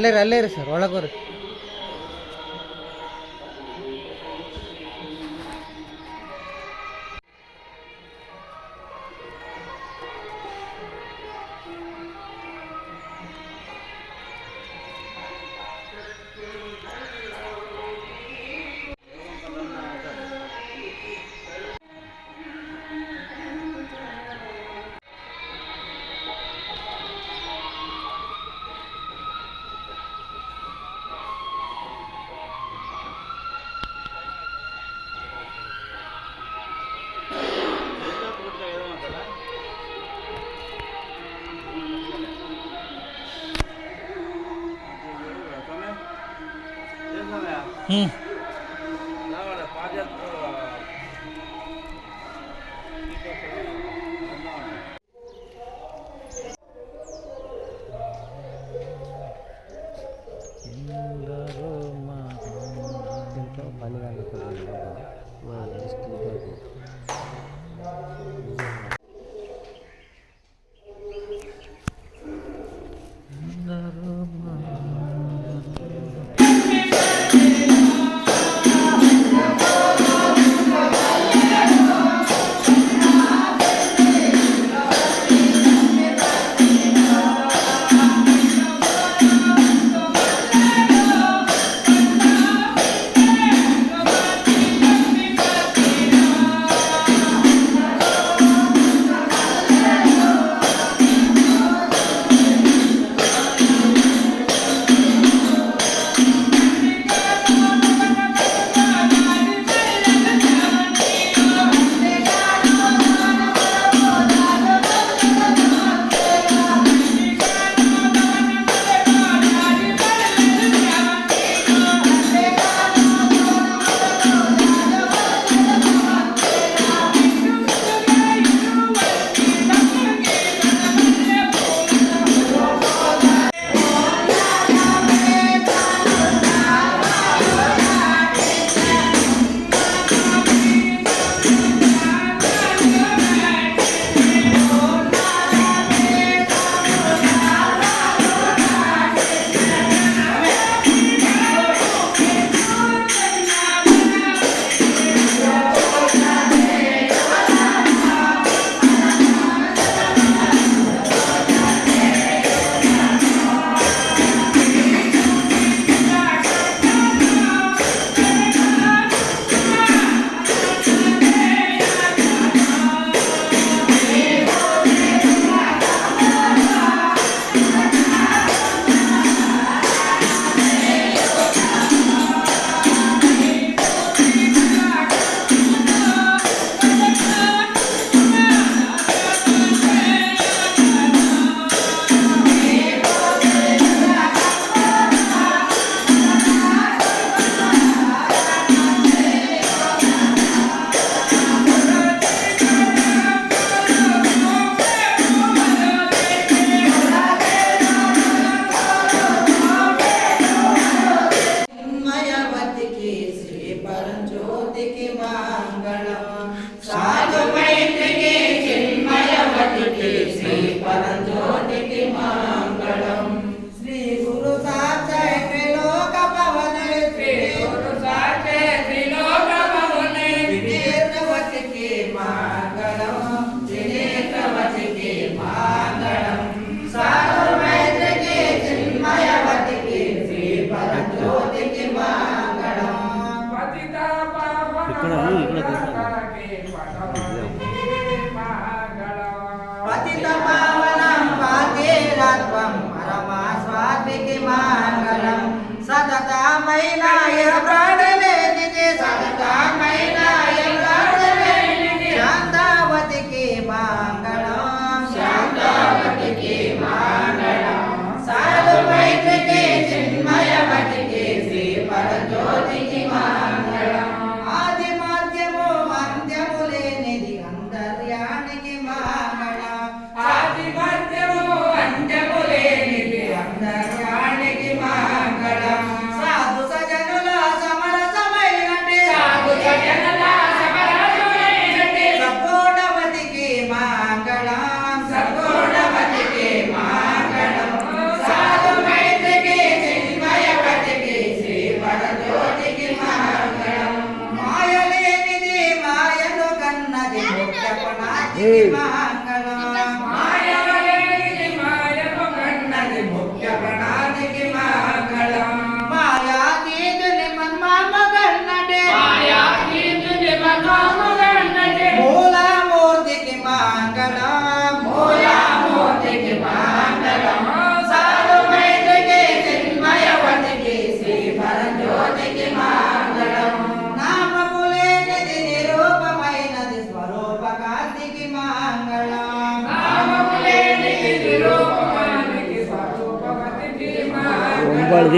ಅಲ್ಲೇ ರೀ ಅಲ್ಲೇ ರೀ ಸರ್ ಒಳಗೆ ಬರ್ರಿ 嗯。సతతమైన ప్రాణమే నిజ సతతమైన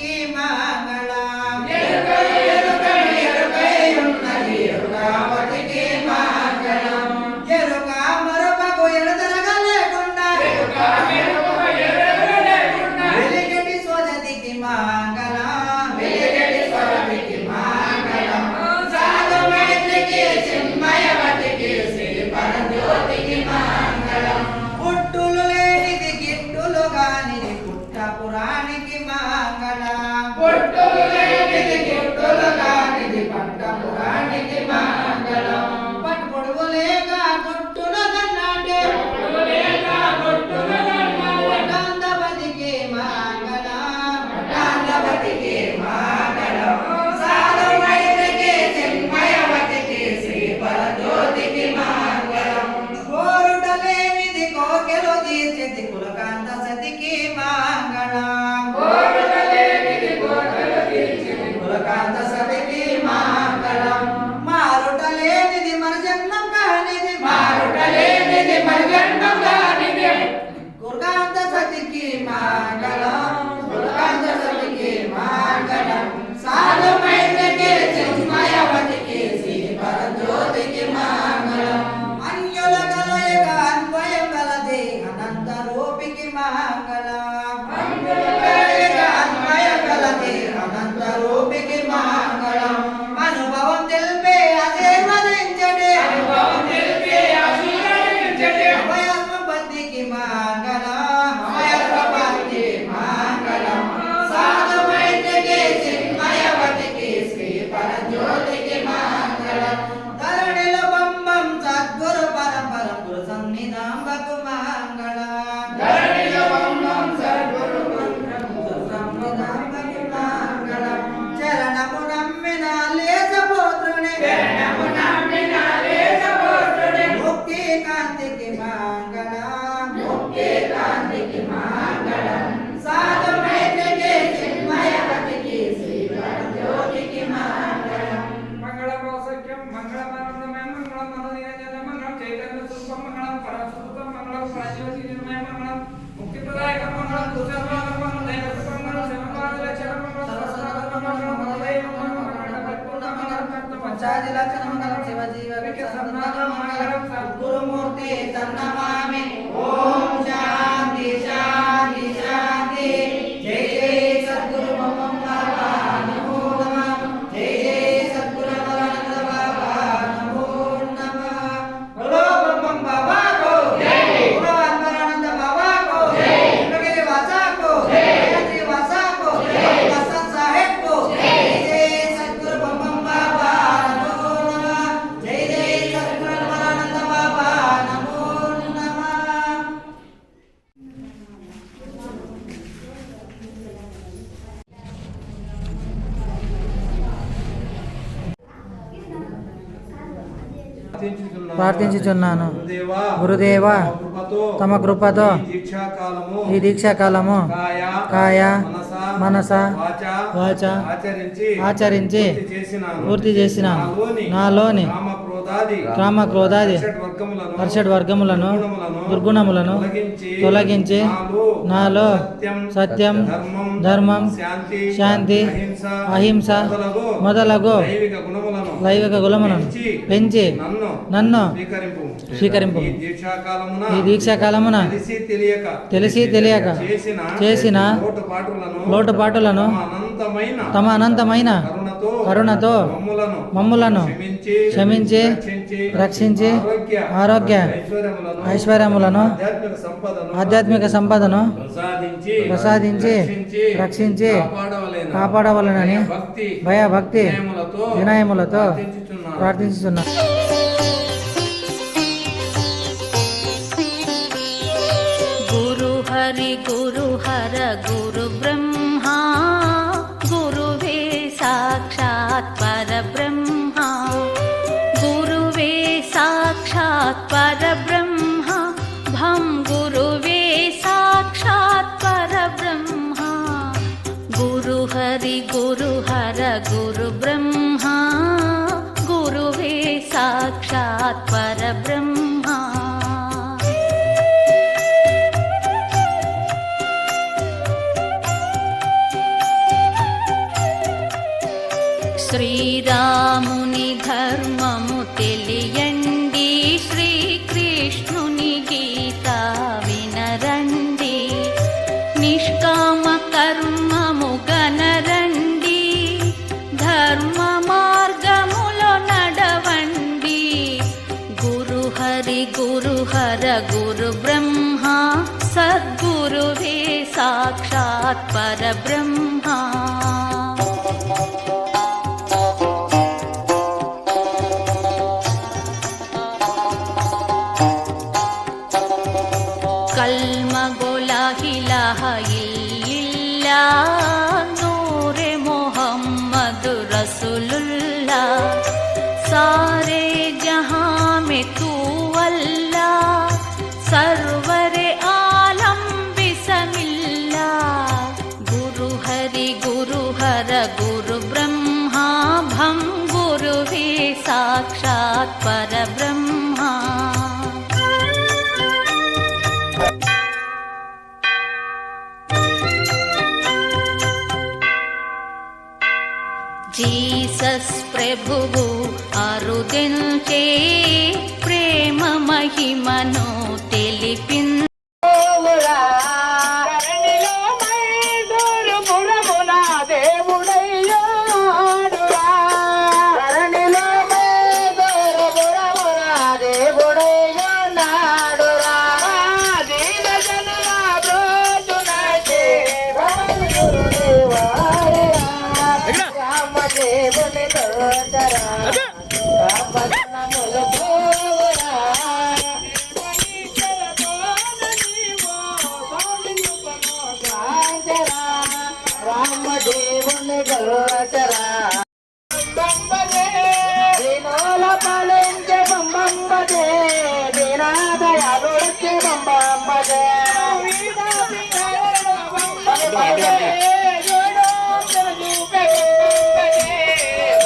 ಕಿಮಾ మంగళమానందమయం మంగళం మనోనిరంజనం మంగళం చైతన్య స్వరూపం మంగళం పరస్వరూపం మంగళం ప్రాజీవతి నిర్మయం మంగళం ముక్తిప్రదాయకం మంగళం దుర్సర్వాదం మంగళం దైవత్వం మంగళం శివపాద లక్షణం మంగళం సహస్రాదం మంగళం మనోదయం మంగళం మంగళం పరిపూర్ణ మంగళం పంచాది లక్షణ మంగళం శివజీవ వికసన్నాదం ఓం ప్రార్థించుచున్నాను. గురుదేవ తమ కృపతో ఈ దీక్షాకాలము కాయ మనస వాచ ఆచరించి పూర్తి చేసిన నాలోని కామ క్రోధాది వర్గములను హర్షడ్ వర్గములను దుర్గుణములను తొలగించి నాలో సత్యం ధర్మం శాంతి అహింస మొదలగు దైవిక గుణములను పెంచి నన్ను స్వీకరింపు. ఈ దీక్షాకాలమున తెలిసి తెలియక చేసిన లోటుపాటులను తమ అనంతమైన కరుణతో మమ్ములను క్షమించి రక్షించి ఆరోగ్య ఐశ్వర్యములను ఆధ్యాత్మిక సంపదను ప్రసాదించి రక్షించి కాపాడవలనని భయభక్తి వినయములతో ప్రార్థించుతున్నా గురు హరి గురు హర గురు నిష్కామ కర్మము ధర్మ మార్గములో నడవండి. గురుహరి గురుహర గురు గురు బ్రహ్మ సద్గురువే సాక్షాత్ పరబ్రహ్మ. रे जहा मे कुवल्ला सरोवरे आलं विसमिला गुरु हरि गुरु हर गुरु ब्रह्मा भुरुभि साक्षात् पर ब्रह्मा। प्रभुः प्रेम महिमानो రామదేవుని గోచరా దీనోల పాలించే బంబంబదే దీనాదయాలుడికి బంబంబదే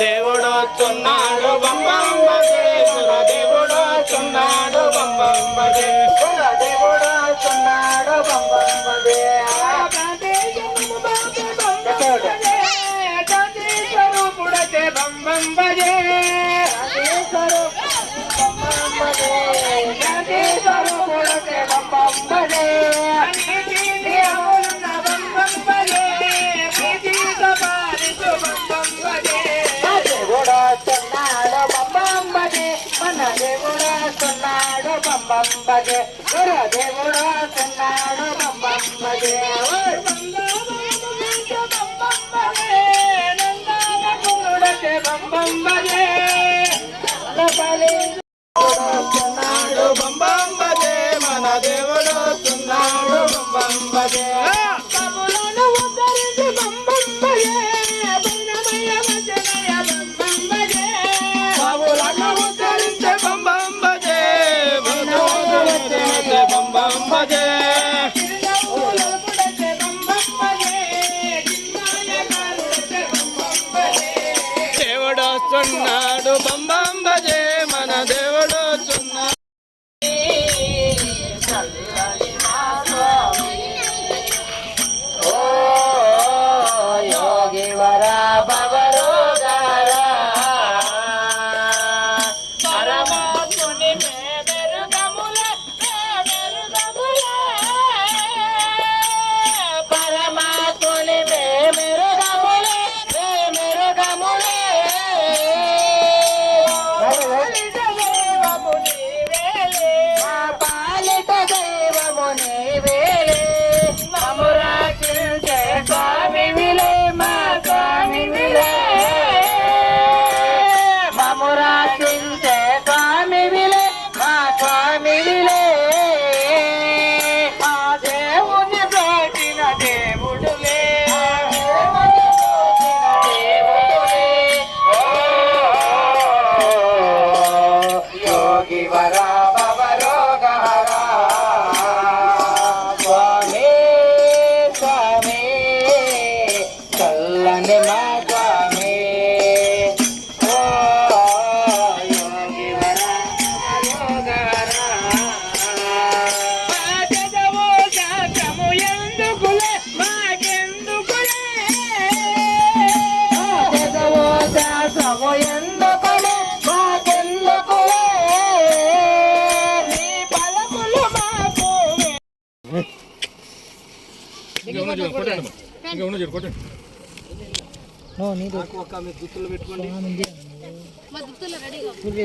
దేవుడు చున్నాడు బంబంబదే దేవుడు చున్నాడు బంబంబదే దేవుడు చున్నాడు స్వరూపుడతే బంబంబదే స్వరూపుడతే బంబంబదే దేవుడు చున్నాడు మన దేవుడు చున్నాడు బంబంబదే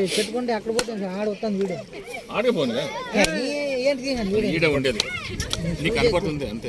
పెట్టుకుంటే అక్కడ పోతుంది ఆడ వస్తాను వీడు. ఆడకపోను ఏంటి ఈడ ఉండేది. నీకు కనపడుతుంది అంతే.